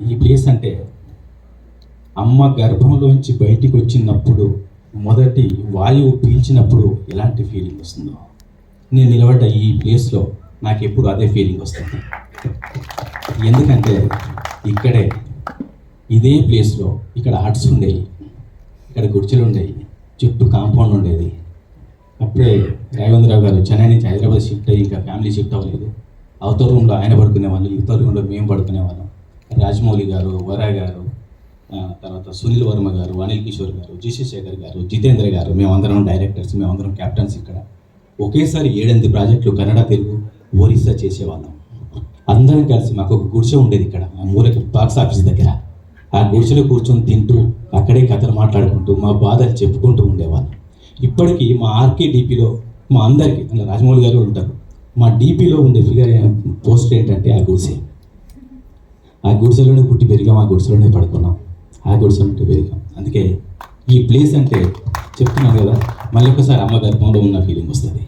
ఈ ప్లేస్ అంటే అమ్మ గర్భంలోంచి బయటికి వచ్చినప్పుడు మొదటి వాయువు పీల్చినప్పుడు ఎలాంటి ఫీలింగ్ వస్తుందో. నేను నిలబడ్డ ఈ ప్లేస్లో నాకు ఎప్పుడు అదే ఫీలింగ్ వస్తుంది. ఎందుకంటే ఇక్కడే ఇదే ప్లేస్లో ఇక్కడ ఆర్ట్స్ ఉండేవి ఇక్కడ గుడిచెలు ఉండేవి చుట్టూ కాంపౌండ్ ఉండేది. అప్పుడే రాఘవేంద్రరావు గారు చెన్నై నుంచి హైదరాబాద్ షిఫ్ట్ అయ్యి ఇంకా ఫ్యామిలీ షిఫ్ట్ అవ్వలేదు. అవతల రూమ్లో ఆయన పడుకునే వాళ్ళు ఇవతల రూమ్లో మేము పడుకునే వాళ్ళం రాజమౌళి గారు వరా గారు తర్వాత సునీల్ వర్మ గారు అనిల్ కిషోర్ గారు జీసీ శేఖర్ గారు జితేంద్ర గారు మేమందరం డైరెక్టర్స్ మేమందరం క్యాప్టెన్స్ ఇక్కడ. ఒకేసారి ఏడెనిమిది ప్రాజెక్టులు కన్నడ తెలుగు ఒరిస్సా చేసేవాళ్ళం. అందరం కలిసి మాకు ఒక గుడిసె ఉండేది ఇక్కడ ఆ మూలకి బాక్స్ ఆఫీస్ దగ్గర. ఆ గుడిసెలో కూర్చొని తింటూ అక్కడే కథలు మాట్లాడుకుంటూ మా బాధలు చెప్పుకుంటూ ఉండేవాళ్ళం. ఇప్పటికీ మా ఆర్కే డీపీలో మా అందరికీ అలా రాజమౌళి గారు ఉంటారు. మా డీపీలో ఉండే ఫిగర్ పోస్ట్ ఏంటంటే ఆ గుడిసె. ఆ గుడిసెలోనే పుట్టి పెరిగాం ఆ గుడిసెలోనే పడుకున్నాం. ఆ గుడిసెలో పెరిగాం. అందుకే ఈ ప్లేస్ అంటే చెప్తున్నాను కదా మళ్ళీ ఒకసారి అమ్మ గర్భంలో ఉన్న ఫీలింగ్ వస్తుంది.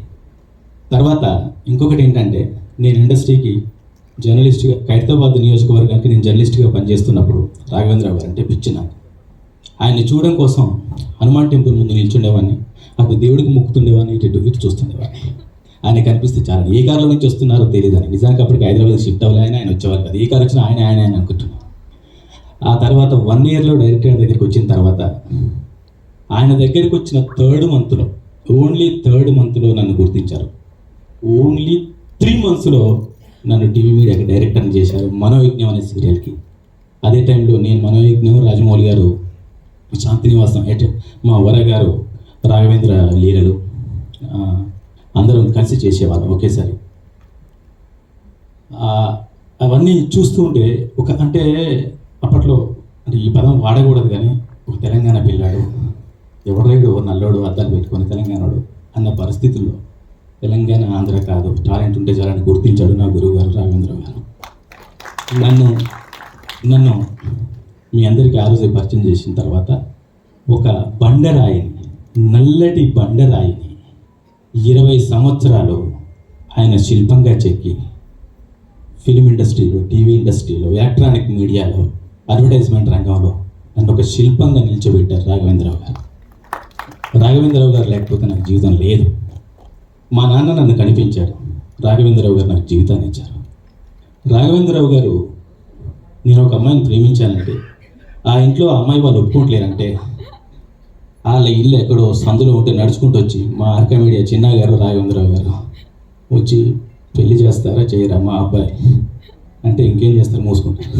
తర్వాత ఇంకొకటి ఏంటంటే నేను ఇండస్ట్రీకి జర్నలిస్ట్గా ఖైరతాబాద్ నియోజకవర్గానికి నేను జర్నలిస్ట్గా పనిచేస్తున్నప్పుడు రాఘవేంద్రరావు గారు అంటే పిచ్చి నాకు. ఆయన్ని చూడడం కోసం హనుమాన్ టెంపుల్ ముందు నిల్చుండేవాడిని అప్పుడు దేవుడికి మొక్కుతుండేవాడిని ఇటు ఇటు చూస్తుండేవాడిని ఆయన కనిపిస్తే చాలా. ఏ కారులో నుంచి వస్తున్నారో తెలియదు అని. నిజానికి అప్పటికి హైదరాబాద్ షిఫ్ట్ అవ్వాలి ఆయన వచ్చేవారు కదా. ఏ కారు వచ్చినా ఆయన ఆయన ఆయన అనుకుంటున్నాను ఆ తర్వాత వన్ ఇయర్లో డైరెక్టర్ దగ్గరికి వచ్చిన తర్వాత ఆయన దగ్గరికి వచ్చిన థర్డ్ మంత్లో ఓన్లీ థర్డ్ మంత్లో నన్ను గుర్తించారు. ఓన్లీ త్రీ మంత్స్లో నన్ను టీవీ మీడియాకి డైరెక్టర్ని చేశారు మనోయజ్ఞం అనే సీరియల్కి. అదే టైంలో నేను మనోయజ్ఞం రాజమౌళి గారు శాంతినివాసం ఎట్ మా వర గారు రాఘవేంద్ర లీలలు అందరం కలిసి చేసేవాళ్ళం ఒకేసారి. అవన్నీ చూస్తూ ఉంటే ఒక అంటే అప్పట్లో అంటే ఈ పదం వాడకూడదు కానీ ఒక తెలంగాణ పిల్లాడు ఎవడైడు నల్లోడు అద్దాలు పెట్టుకొని తెలంగాణడు అన్న పరిస్థితుల్లో తెలంగాణ ఆంధ్ర కాదు టాలెంట్ ఉంటే చాలని గుర్తించాడు నా గురువు గారు రాఘవేంద్రరావు గారు. నన్ను నన్ను మీ అందరికీ ఆ పరిచయం చేసిన తర్వాత ఒక బండరాయిని నల్లటి బండరాయిని ఇరవై సంవత్సరాలు ఆయన శిల్పంగా చెక్కి ఫిలిం ఇండస్ట్రీలో టీవీ ఇండస్ట్రీలో ఎలక్ట్రానిక్ మీడియాలో అడ్వర్టైజ్మెంట్ రంగంలో నన్ను ఒక శిల్పంగా నిల్చోబెట్టారు రాఘవేంద్రరావు గారు. రాఘవేంద్రరావు గారు లేకపోతే నాకు జీవితం లేదు. మా నాన్న నన్ను కనిపించారు. రాఘవేంద్రరావు గారు నాకు జీవితాన్ని ఇచ్చారు. రాఘవేంద్రరావు గారు నేను ఒక అమ్మాయిని ప్రేమించానంటే ఆ ఇంట్లో ఆ అమ్మాయి వాళ్ళు ఒప్పుకోవట్లేరంటే వాళ్ళ ఇల్లు ఎక్కడో సందులో ఉంటే నడుచుకుంటూ వచ్చి మా ఆర్కమీడియా చిన్న గారు రాఘవేంద్రరావు గారు వచ్చి పెళ్ళి చేస్తారా చేయరా మా అబ్బాయి? అంటే ఇంకేం చేస్తారు మూసుకుంటారు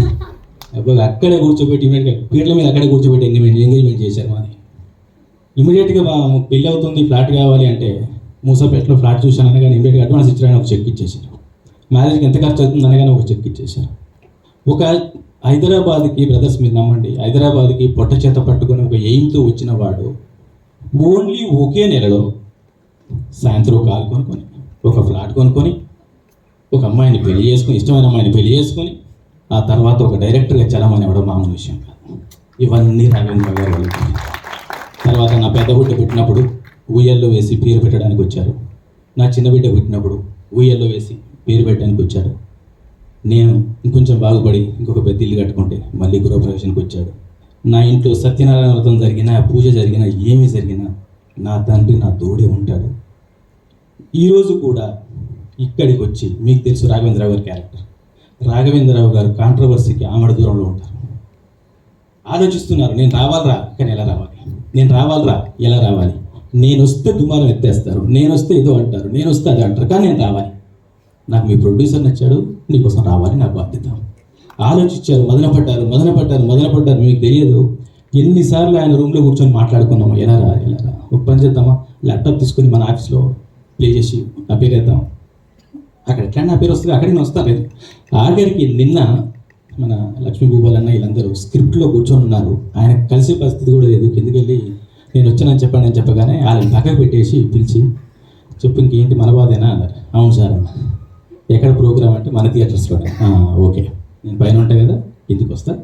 అబ్బాయి అక్కడే కూర్చోబెట్టి ఇమీడియట్గా పీటల మీద అక్కడే కూర్చోబెట్టి ఎంగేజ్మెంట్ ఎంగేజ్మెంట్ చేశారు మాది. ఇమీడియట్గా పెళ్ళి అవుతుంది ఫ్లాట్ కావాలి అంటే మూసాపేటలో ఫ్లాట్ చూశాను అనగానే ఇమీడియట్గా అడ్వాన్స్ ఇచ్చారని ఒక చెక్ ఇచ్చేసారు మ్యారేజ్కి ఎంత ఖర్చు అవుతుంది అనగానే ఒక చెక్ ఇచ్చేసారు ఒక హైదరాబాద్కి బ్రదర్స్ మీరు నమ్మండి హైదరాబాద్కి పొట్ట చేత పట్టుకొని ఒక ఎయిమ్తో వచ్చిన వాడు ఓన్లీ ఒకే నెలలో సాయంత్రం ఒక కారు కొనుక్కొని ఒక ఫ్లాట్ కొనుక్కొని ఒక అమ్మాయిని పెళ్ళి చేసుకొని ఇష్టమైన అమ్మాయిని పెళ్ళి చేసుకొని ఆ తర్వాత ఒక డైరెక్టర్గా చలమని ఇవ్వడం మామూలు విషయం కాదు. ఇవన్నీ రాఘవేంద్ర గారు తర్వాత నా పెద్ద బిడ్డ పుట్టినప్పుడు ఊయల్లో వేసి పేరు పెట్టడానికి వచ్చారు. నా చిన్న బిడ్డ పుట్టినప్పుడు ఊయల్లో వేసి పేరు పెట్టడానికి వచ్చారు. నేను ఇంకొంచెం బాగుపడి ఇంకొక పెద్ద ఇల్లు కట్టుకుంటే మళ్ళీ గృహప్రవేశానికి వచ్చాడు. నా ఇంట్లో సత్యనారాయణ వ్రతం జరిగినా పూజ జరిగినా ఏమి జరిగినా నా తండ్రి నా తోడే ఉంటాడు. ఈరోజు కూడా ఇక్కడికి వచ్చి మీకు తెలుసు రాఘవేంద్రరావు గారి క్యారెక్టర్. రాఘవేంద్రరావు గారు కాంట్రవర్సీకి ఆమడ దూరంలో ఉంటారు. ఆలోచిస్తున్నారు నేను రావాలరా కానీ ఎలా రావాలి? నేను రావాలరా ఎలా రావాలి? నేను వస్తే దుమారం ఎత్తేస్తారు నేను వస్తే ఏదో అంటారు నేను వస్తే అది అంటారు కానీ నేను రావాలి. నాకు మీ ప్రొడ్యూసర్ నచ్చాడు నీకోసం రావాలి నా బాధ్యత. ఆలోచించారు మదనపడ్డారు మదనపడ్డారు మదనపడ్డారు మీకు తెలియదు. ఎన్నిసార్లు ఆయన రూమ్లో కూర్చొని మాట్లాడుకున్నాము ఎలా రా ఎలా రా ఒక పని చేద్దామా? ల్యాప్టాప్ తీసుకొని మన ఆఫీస్లో ప్లే చేసి నా పేరు వేద్దాం. అక్కడ ఎట్లా నా పేరు వస్తుంది అక్కడికి నేను వస్తాను. ఆఖరికి నిన్న మన లక్ష్మీ భూపాల్ అన్న వీళ్ళందరూ స్క్రిప్ట్లో కూర్చొని ఉన్నారు. ఆయన కలిసే పరిస్థితి కూడా లేదు. కిందకి వెళ్ళి నేను వచ్చానని చెప్పానని అని చెప్పగానే వాళ్ళని పక్కకు పెట్టేసి పిలిచి చెప్పు ఇంకేంటి మన బాధేనా అన్నారు. అవును సార్ అన్న ఎక్కడ ప్రోగ్రామ్ అంటే మన థియేటర్స్లో ఓకే. నేను పైన ఉంటా కదా ఇంటికి వస్తా.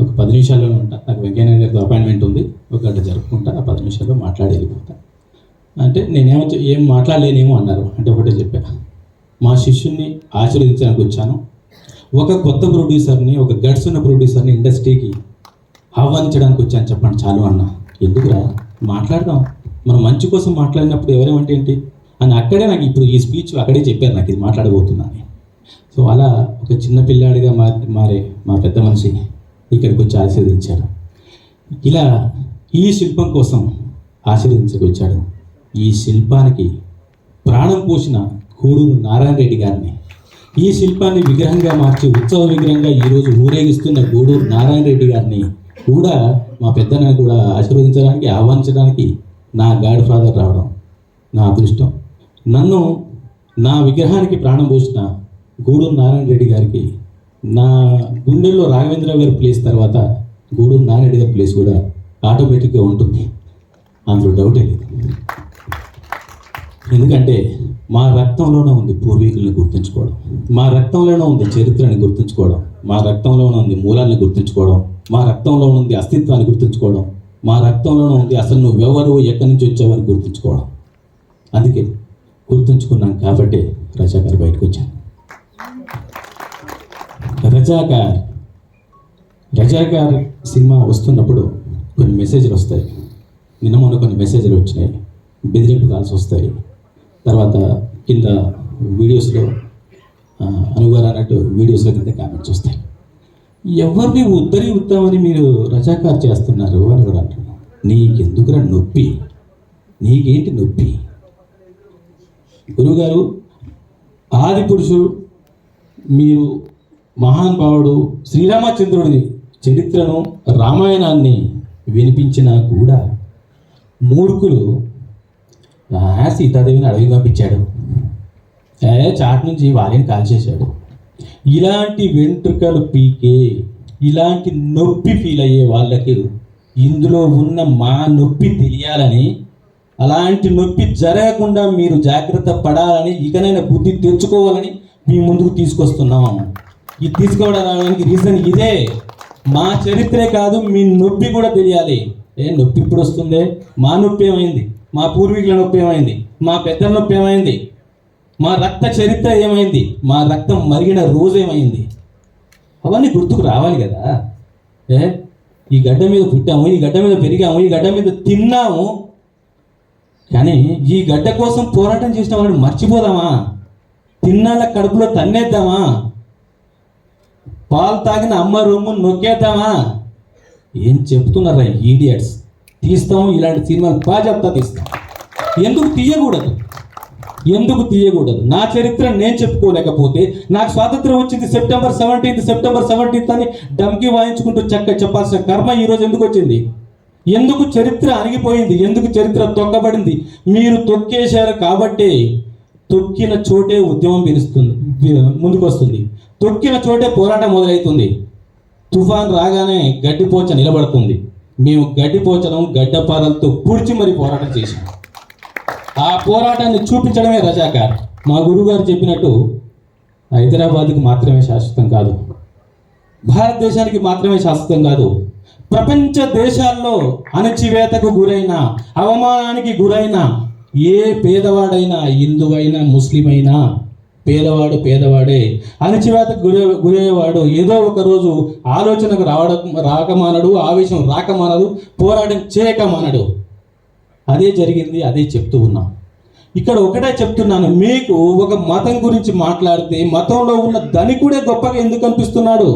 ఒక పది నిమిషాల్లోనే ఉంటా. నాకు వెంకయ్య గారితో అపాయింట్మెంట్ ఉంది. ఒక గంట జరుపుకుంటా ఆ పది నిమిషాల్లో మాట్లాడి వెళ్ళిపోతా. అంటే నేనేమో ఏం మాట్లాడలేనేమో అన్నారు. అంటే ఒకటే చెప్పా. మా శిష్యుణ్ణి ఆశీర్వదించడానికి వచ్చాను. ఒక కొత్త ప్రొడ్యూసర్ని ఒక గట్స్ ఉన్న ప్రొడ్యూసర్ని ఇండస్ట్రీకి ఆహ్వానించడానికి వచ్చాను చెప్పండి చాలు అన్న. ఎందుకురా? మాట్లాడదాం. మనం మంచి కోసం మాట్లాడినప్పుడు ఎవరేమంటే ఏంటి? అని అక్కడే నాకు ఇప్పుడు ఈ స్పీచ్ అక్కడే చెప్పారు నాకు ఇది మాట్లాడబోతున్నాను సో అలా ఒక చిన్న పిల్లాడిగా మారి మారే మా పెద్ద మనిషి ఇక్కడికి వచ్చి ఆశీర్వదించాడు. ఇలా ఈ శిల్పం కోసం ఆశీర్వదించుకొచ్చాడు. ఈ శిల్పానికి ప్రాణం పోసిన కోడూరు నారాయణ రెడ్డి గారిని. ఈ శిల్పాన్ని విగ్రహంగా మార్చి ఉత్సవ విగ్రహంగా ఈరోజు ఊరేగిస్తున్న గూడూరు నారాయణ రెడ్డి గారిని కూడా మా పెద్దన కూడా ఆశీర్వదించడానికి ఆహ్వానించడానికి నా గాడ్ ఫాదర్ రావడం నా అదృష్టం. నన్ను నా విగ్రహానికి ప్రాణం పోసిన గూడూరు నారాయణ రెడ్డి గారికి నా గుండెల్లో రాఘవేంద్రరావు గారి ప్లేస్ తర్వాత గూడూరు నారాయణ రెడ్డి గారి ప్లేస్ కూడా ఆటోమేటిక్గా ఉంటుంది. అందులో డౌటే లేదు. ఎందుకంటే మా రక్తంలోనే ఉంది పూర్వీకులను గుర్తుంచుకోవడం మా రక్తంలోనే ఉంది చరిత్రని గుర్తుంచుకోవడం మా రక్తంలోనే ఉంది మూలాన్ని గుర్తుంచుకోవడం మా రక్తంలో ఉంది అస్తిత్వాన్ని గుర్తుంచుకోవడం మా రక్తంలోనే ఉంది అసలు నువ్వెవరు ఎక్కడి నుంచి వచ్చావని గుర్తుంచుకోవడం. అందుకే గుర్తుంచుకున్నాం కాబట్టి రజాకార్ బయటకు వచ్చాను రజాకార్ రజాకార్ సినిమా వస్తున్నప్పుడు కొన్ని మెసేజ్లు వస్తాయి. నిన్న మొన్న కొన్ని మెసేజ్లు వచ్చినాయి. బెదిరింపు కాల్స్ వస్తాయి. తర్వాత కింద వీడియోస్లో అనుగారు అన్నట్టు వీడియోస్లో కింద కామెంట్స్ వస్తాయి. ఎవరిని ఉద్దరి ఉద్దామని మీరు రజాకార్ చేస్తున్నారు అని కూడా అంటున్నాను నీకెందుకురా నొప్పి? నీకేంటి నొప్పి? గురువుగారు ఆది పురుషుడు మీరు మహానుభావుడు శ్రీరామచంద్రుడి చరిత్రను రామాయణాన్ని వినిపించినా కూడా మూర్ఖులు సీతాదేవిని అడవి పంపించాడు. చాట్ నుంచి వాళ్ళని కాల్చేశాడు. ఇలాంటి వెంట్రుకలు పీకే ఇలాంటి నొప్పి ఫీల్ అయ్యే వాళ్ళకి ఇందులో ఉన్న మా నొప్పి తెలియాలని అలాంటి నొప్పి జరగకుండా మీరు జాగ్రత్త పడాలని ఇకనైనా బుద్ధి తెచ్చుకోవాలని మీ ముందుకు తీసుకొస్తున్నాము ఇది తీసుకోవడానికి రీజన్ ఇదే. మా చరిత్రే కాదు మీ నొప్పి కూడా తెలియాలి. ఏ నొప్పి ఇప్పుడు వస్తుందే? మా నొప్పి ఏమైంది? మా పూర్వీకుల నొప్పి ఏమైంది? మా పెద్దల నొప్పి ఏమైంది? మా రక్త చరిత్ర ఏమైంది? మా రక్తం మరిగిన రోజు ఏమైంది? అవన్నీ గుర్తుకు రావాలి కదా. ఏ ఈ గడ్డ మీద పుట్టాము ఈ గడ్డ మీద పెరిగాము ఈ గడ్డ మీద తిన్నాము కానీ ఈ గడ్డ కోసం పోరాటం చేసిన వాళ్ళని మర్చిపోదామా? తిన్నాళ్ళ కడుపులో తన్నేద్దామా? పాలు తాగిన అమ్మ రొమ్ము నొక్కేద్దామా? ఏం చెప్తున్నారా ఈడియట్స్ తీస్తాము ఇలాంటి సినిమాలు బాగా చెప్తా తీస్తాం. ఎందుకు తీయకూడదు? ఎందుకు తీయకూడదు? నా చరిత్ర నేను చెప్పుకోలేకపోతే నాకు స్వాతంత్రం వచ్చింది సెప్టెంబర్ సెవెంటీన్త్ సెప్టెంబర్ సెవెంటీన్త్ అని డమ్కి వాయించుకుంటూ చక్క చెప్పాల్సిన కర్మ ఈరోజు ఎందుకు వచ్చింది? ఎందుకు చరిత్ర అరిగిపోయింది? ఎందుకు చరిత్ర తొక్కబడింది? మీరు తొక్కేశారు కాబట్టే తొక్కిన చోటే ఉద్యమం పిలుస్తుంది ముందుకొస్తుంది. తొక్కిన చోటే పోరాటం మొదలవుతుంది తుఫాన్ రాగానే గడ్డిపోచ నిలబడుతుంది. మేము గడ్డిపోచడం గడ్డపారలతో పుడిచి మరి పోరాటం చేశాం. ఆ పోరాటాన్ని చూపించడమే రజాకార్. మా గురువుగారు చెప్పినట్టు హైదరాబాద్కి మాత్రమే శాశ్వతం కాదు. భారతదేశానికి మాత్రమే శాశ్వతం కాదు. ప్రపంచ దేశాల్లో అణచివేతకు గురైన అవమానానికి గురైన ఏ పేదవాడైనా హిందువైనా ముస్లిం అయినా పేదవాడు పేదవాడే అణచివేతకు గురి గురయ్యేవాడు ఏదో ఒక రోజు ఆలోచనకు రావడం రాకమానడు ఆవేశం రాకమానడు పోరాటం చేయకమానడు. అదే జరిగింది అదే చెప్తూ ఉన్నాం. ఇక్కడ ఒకటే చెప్తున్నాను మీకు ఒక మతం గురించి మాట్లాడితే మతంలో ఉన్న ధనికుడే గొప్పగా ఎందుకు అనిపిస్తున్నాడు?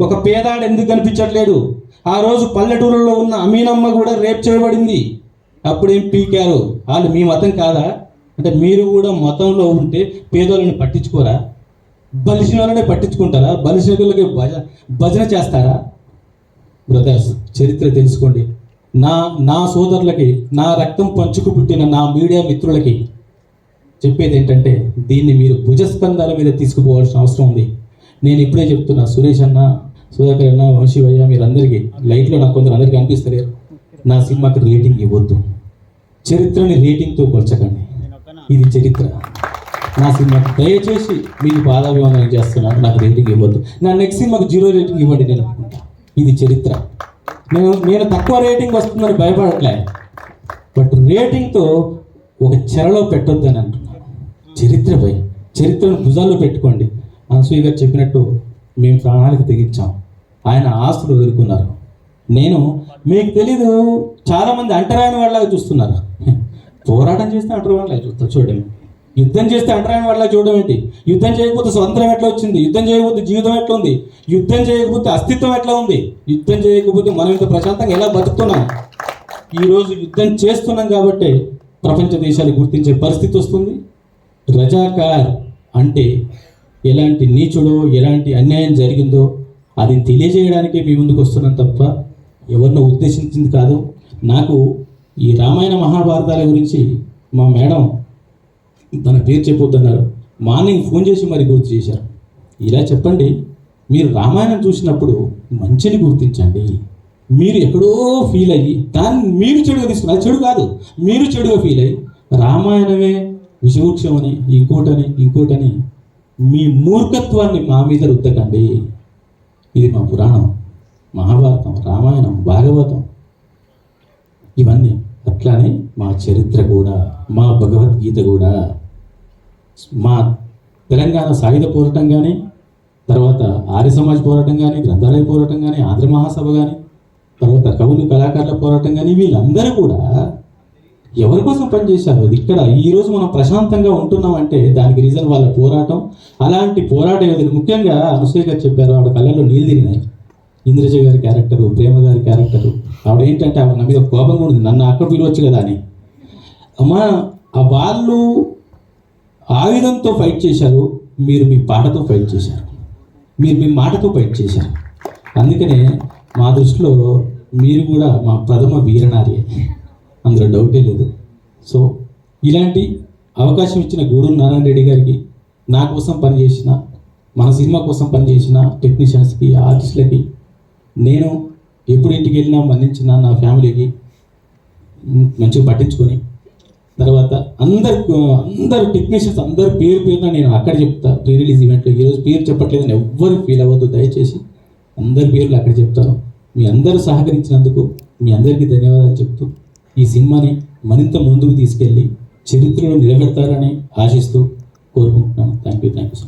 ఒక పేదాడు ఎందుకు కనిపించట్లేడు? ఆ రోజు పల్లెటూరులో ఉన్న అమీనమ్మ కూడా రేప్ చేయబడింది. అప్పుడేం పీకారు? వాళ్ళు మీ మతం కాదా? అంటే మీరు కూడా మతంలో ఉంటే పేదోళ్ళని పట్టించుకోరా? బలిసిన వాళ్ళనే పట్టించుకుంటారా? బలిసిన భజ భజన చేస్తారా? బ్రదర్స్ చరిత్ర తెలుసుకోండి. నా నా సోదరులకి నా రక్తం పంచుకు పుట్టిన నా మీడియా మిత్రులకి చెప్పేది ఏంటంటే దీన్ని మీరు భుజస్కంధాల మీద తీసుకుపోవాల్సిన అవసరం ఉంది. నేను ఇప్పుడే చెప్తున్నా సురేష్ అన్న సుధాకర్ అన్న వంశీవయ్య మీరందరికీ లైట్లో నాకు కొందరు అందరికీ అనిపిస్తలేరు నా సినిమాకి రేటింగ్ ఇవ్వద్దు. చరిత్రని రేటింగ్తో కొల్చకండి. ఇది చరిత్ర. నా సినిమాకి దయచేసి మీకు బాధాభిమానం చేస్తున్నాను నాకు రేటింగ్ ఇవ్వద్దు. నా నెక్స్ట్ సినిమాకి జీరో రేటింగ్ ఇవ్వండి నేను అనుకుంటా. ఇది చరిత్ర. నేను నేను తక్కువ రేటింగ్ వస్తుందని భయపడట్లే. బట్ రేటింగ్తో ఒక చెరలో పెట్టొద్దని అంటున్నాను చరిత్రపై చరిత్రను భుజాల్లో పెట్టుకోండి. అనసూయ గారు చెప్పినట్టు మేము ప్రాణాలకు తెగించాం. ఆయన ఆస్తులు వదులుకున్నారు నేను మీకు తెలీదు చాలామంది అంటరాని వాళ్ళలాగా చూస్తున్నారు. పోరాటం చేస్తే అంటరాని వాళ్ళగా చూస్తారు చూడండి. యుద్ధం చేస్తే అంటరాని వాళ్ళ చూడడం ఏంటి? యుద్ధం చేయకపోతే స్వతంత్రం ఎట్లా వచ్చింది? యుద్ధం చేయకపోతే జీవితం ఎట్లా ఉంది? యుద్ధం చేయకపోతే అస్తిత్వం ఎట్లా ఉంది? యుద్ధం చేయకపోతే మనం ఇంత ప్రశాంతంగా ఎలా బతుకుతున్నాం? ఈరోజు యుద్ధం చేస్తున్నాం కాబట్టి ప్రపంచ దేశాలు గుర్తించే పరిస్థితి వస్తుంది. రజాకార్ అంటే ఎలాంటి నీచుడో ఎలాంటి అన్యాయం జరిగిందో అది తెలియజేయడానికే మీ ముందుకు వస్తున్నాం తప్ప ఎవరినో ఉద్దేశించింది కాదు. నాకు ఈ రామాయణ మహాభారతాల గురించి మా మేడం తన పేరు చెప్పొద్దన్నారు. మార్నింగ్ ఫోన్ చేసి మరి గుర్తు చేశారు. ఇలా చెప్పండి మీరు రామాయణం చూసినప్పుడు మంచిని గుర్తించండి. మీరు ఎక్కడో ఫీల్ అయ్యి దాన్ని మీరు చెడుగా తీసుకున్నారు. చెడు కాదు మీరు చెడుగా ఫీల్ అయ్యి. రామాయణమే విషవృక్షం అని ఇంకోటని ఇంకోటని మీ మూర్ఖత్వాన్ని మా మీద రుద్దకండి. ఇది మా పురాణం మహాభారతం రామాయణం భాగవతం. ఇవన్నీ అట్లానే మా చరిత్ర కూడా మా భగవద్గీత కూడా. మా తెలంగాణ సాయుధ పోరాటం కానీ తర్వాత ఆర్య సమాజ్ పోరాటం కానీ గ్రంథాలయ పోరాటం కానీ ఆంధ్ర మహాసభ కానీ తర్వాత కవులు కళాకారుల పోరాటం కానీ వీళ్ళందరూ కూడా ఎవరి కోసం పనిచేశారు ఇక్కడ ఈరోజు మనం ప్రశాంతంగా ఉంటున్నామంటే దానికి రీజన్ వాళ్ళ పోరాటం. అలాంటి పోరాట యోధులు ముఖ్యంగా అనసూయ గారు చెప్పారు ఆవిడ కళ్ళల్లో నీళ్ళు తిరిగినాయి. ఇంద్రజ గారి క్యారెక్టరు ప్రేమ గారి క్యారెక్టరు ఆవిడ ఏంటంటే ఆవిడ నా మీద కోపంగా ఉంది. నన్ను అక్కడ పిలవచ్చు కదా అని. అమ్మా ఆ వాళ్ళు ఆయుధంతో ఫైట్ చేశారు. మీరు మీ పాటతో ఫైట్ చేశారు. మీరు మీ మాటతో ఫైట్ చేశారు. అందుకనే మా దృష్టిలో మీరు కూడా మా ప్రథమ వీరనారి. అందులో డౌటే లేదు. సో ఇలాంటి అవకాశం ఇచ్చిన గూడూరు నారాయణ రెడ్డి గారికి నా కోసం పనిచేసిన మన సినిమా కోసం పనిచేసిన టెక్నీషియన్స్కి ఆర్టిస్టులకి నేను ఎప్పుడు ఇంటికి వెళ్ళినా మన్నించిన నా ఫ్యామిలీకి మంచిగా పట్టించుకొని తర్వాత అందరు అందరు టెక్నీషియన్స్ అందరు పేరు పేరున నేను అక్కడ చెప్తా ప్రీ రిలీజ్ ఈవెంట్లో. ఈరోజు పేరు చెప్పట్లేదని ఎవ్వరు ఫీల్ అవ్వద్దు. దయచేసి అందరి పేర్లు అక్కడ చెప్తాను. మీ అందరూ సహకరించినందుకు మీ అందరికీ ధన్యవాదాలు చెప్తూ ఈ సినిమాని మరింత ముందుకు తీసుకెళ్ళి చరిత్రలో నిలబెడతారని ఆశిస్తూ కోరుకుంటున్నాను. Thank you thank you so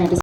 much